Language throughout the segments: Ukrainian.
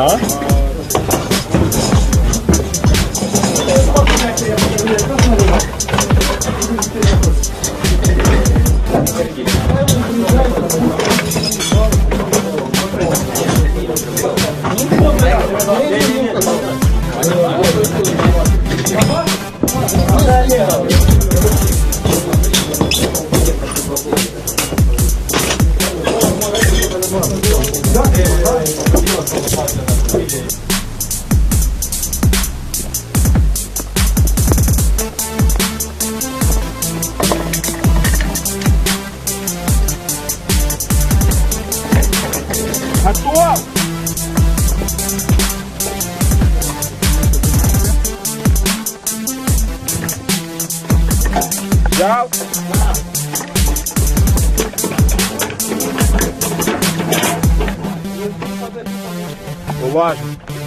А? Atual! Tchau. Уважно.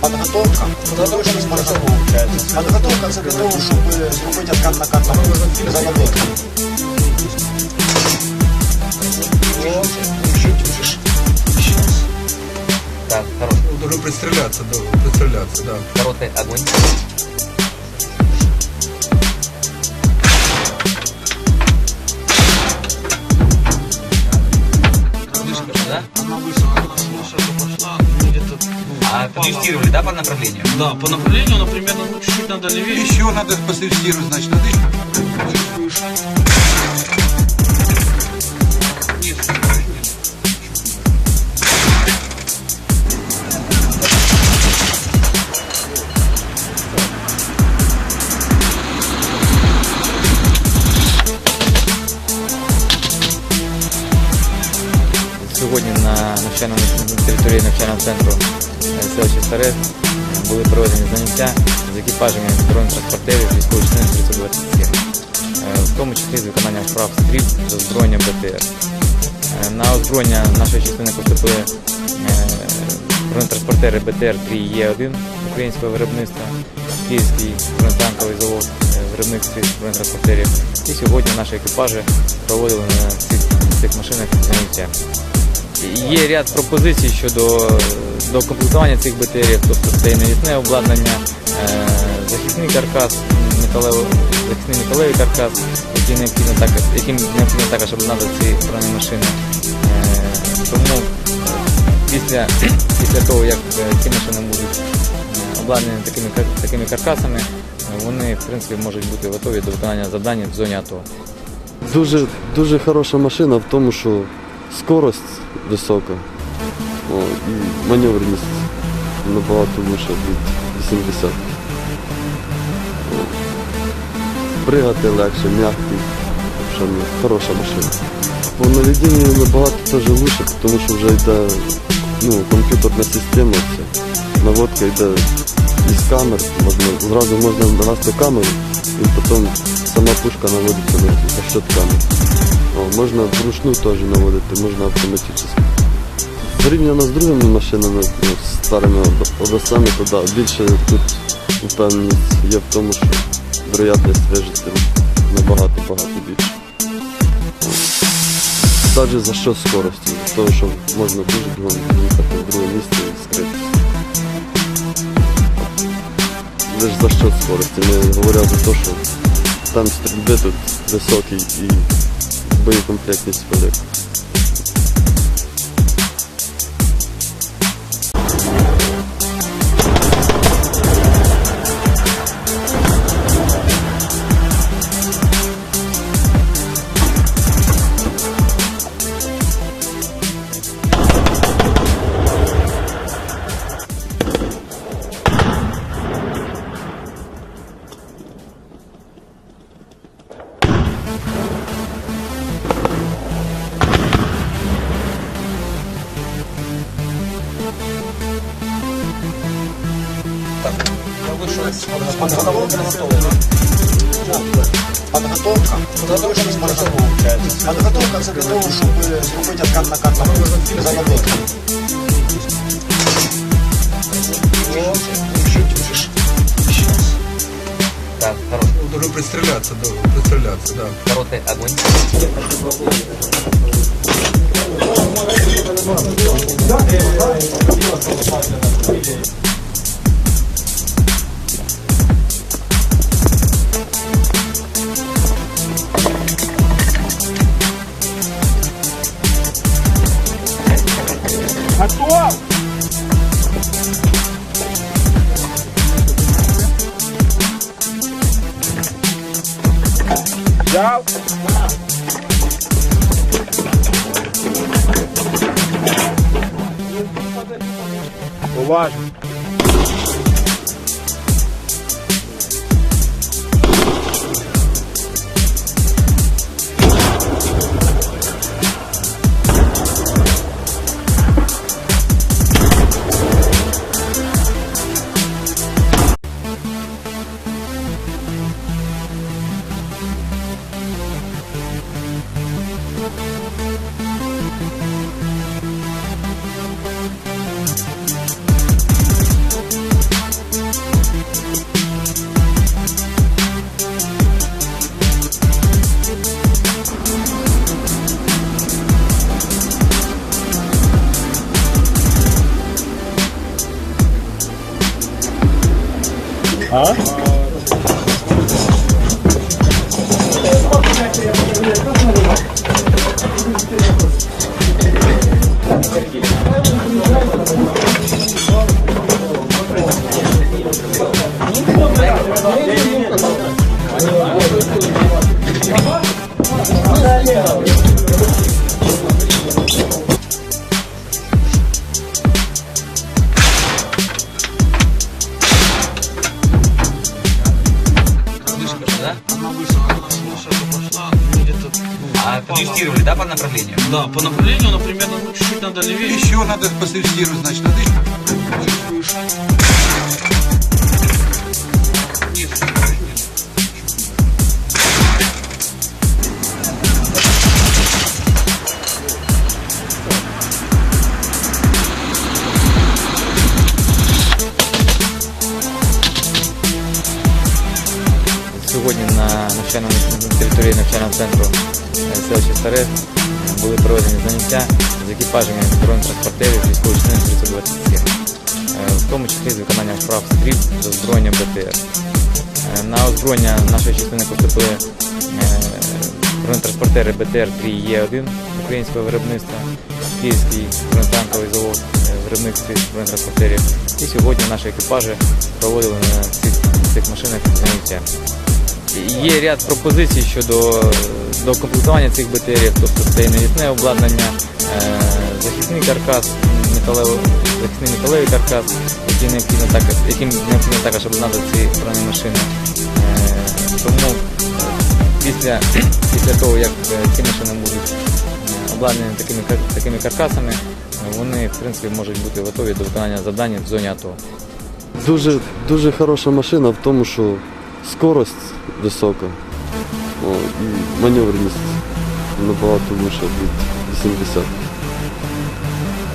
Подготовка. Подготовка з маршруту. Подготовка це для того, щоб зробити откат на карту заработку. Так, хорош. Должен пристреляться, да, пристреляться, да. Короткий огонь. Да? Она высохла, сейчас пошла, где-то... А подъюстировали, да, по направлению? Да, по направлению например, ну, чуть-чуть надо левее. Еще надо посвистировать, значит, надо центру е, селища Старе е, були проведені заняття з екіпажами бронетранспортерів військової частини 327, е, в тому числі з виконанням вправ стрільб з озброєнням БТР. Е, На озброєння нашої частини поступили е, бронетранспортери БТР 3 Е1 українського виробництва, Київський бронетанковий завод, виробник цих бронетранспортерів. І сьогодні наші екіпажі проводили на цих, цих машинах заняття. Є ряд пропозицій щодо докомплектування цих БТРів, тобто це і навісне обладнання, е, захисний каркас, металевий, захисний металевий каркас, який необхідно також, яким необхідно також обладнати ці бронемашини. Е, Тому е, після, після того, як ці машини будуть обладнані такими, такими каркасами, вони в принципі можуть бути готові до виконання завдань в зоні АТО. Дуже, дуже хороша машина в тому, що скорость висока о, і маневреність набагато вища від 80. О, Пригати легше, м'який. Хороша машина. По наведенню набагато теж лучше, тому що вже йде ну, комп'ютерна система. Вся. Наводка йде із камер, можна, зразу можна навести камеру і потім сама пушка наводиться на счет камер. Можна вручну теж наводити, можна автоматично. Порівняно з другими машинами, ну, з старими образцями, то да, більше тут впевненість є в тому, що вероятність вижити набагато-багато більше. Навіть за що скорості, за того, що можна дуже їхати в друге місце і скритися. Лише за що скорості, не говоря за те, що там стрільби тут високий і боєкомплектність велика. Подготовка. Подготовка. Подготовка получается. Подготовка це для того, щоб зробити откат на картах зарядити. Так, хорош. Должен пристреляться, да, пристреляться, да. Короткий огонь. Готов! Уважно. Yeah. Да, по направлению она примерно ну, чуть-чуть надо левее. Еще надо посвистировать, значит, надо выше. Нет, нет. Сьогодні на навчальному на території навчального центру е, селища Старе були проведені заняття з екіпажами бронетранспортерів військової частини 327, е, в тому числі з виконанням вправ стрільб з озброєнням БТР. Е, На озброєння нашої частини поступили е, бронетранспортери БТР-3Е1 українського виробництва, Київський бронетанковий завод е, в бронетранспортерів. І сьогодні наші екіпажі проводили на цих, цих машинах заняття. Є ряд пропозицій щодо до комплектування цих БТРів, тобто це і навісне обладнання, е, захисний каркас, металевий, захисний металевий каркас, який необхідно також, яким необхідно також обладнати ці бронемашини. Е, Тому е, після, після того, як ці машини будуть обладнані такими, такими каркасами, вони в принципі можуть бути готові до виконання завдань в зоні АТО. Дуже, дуже хороша машина в тому, що скорость висока о, і маневреність набагато вища від 80.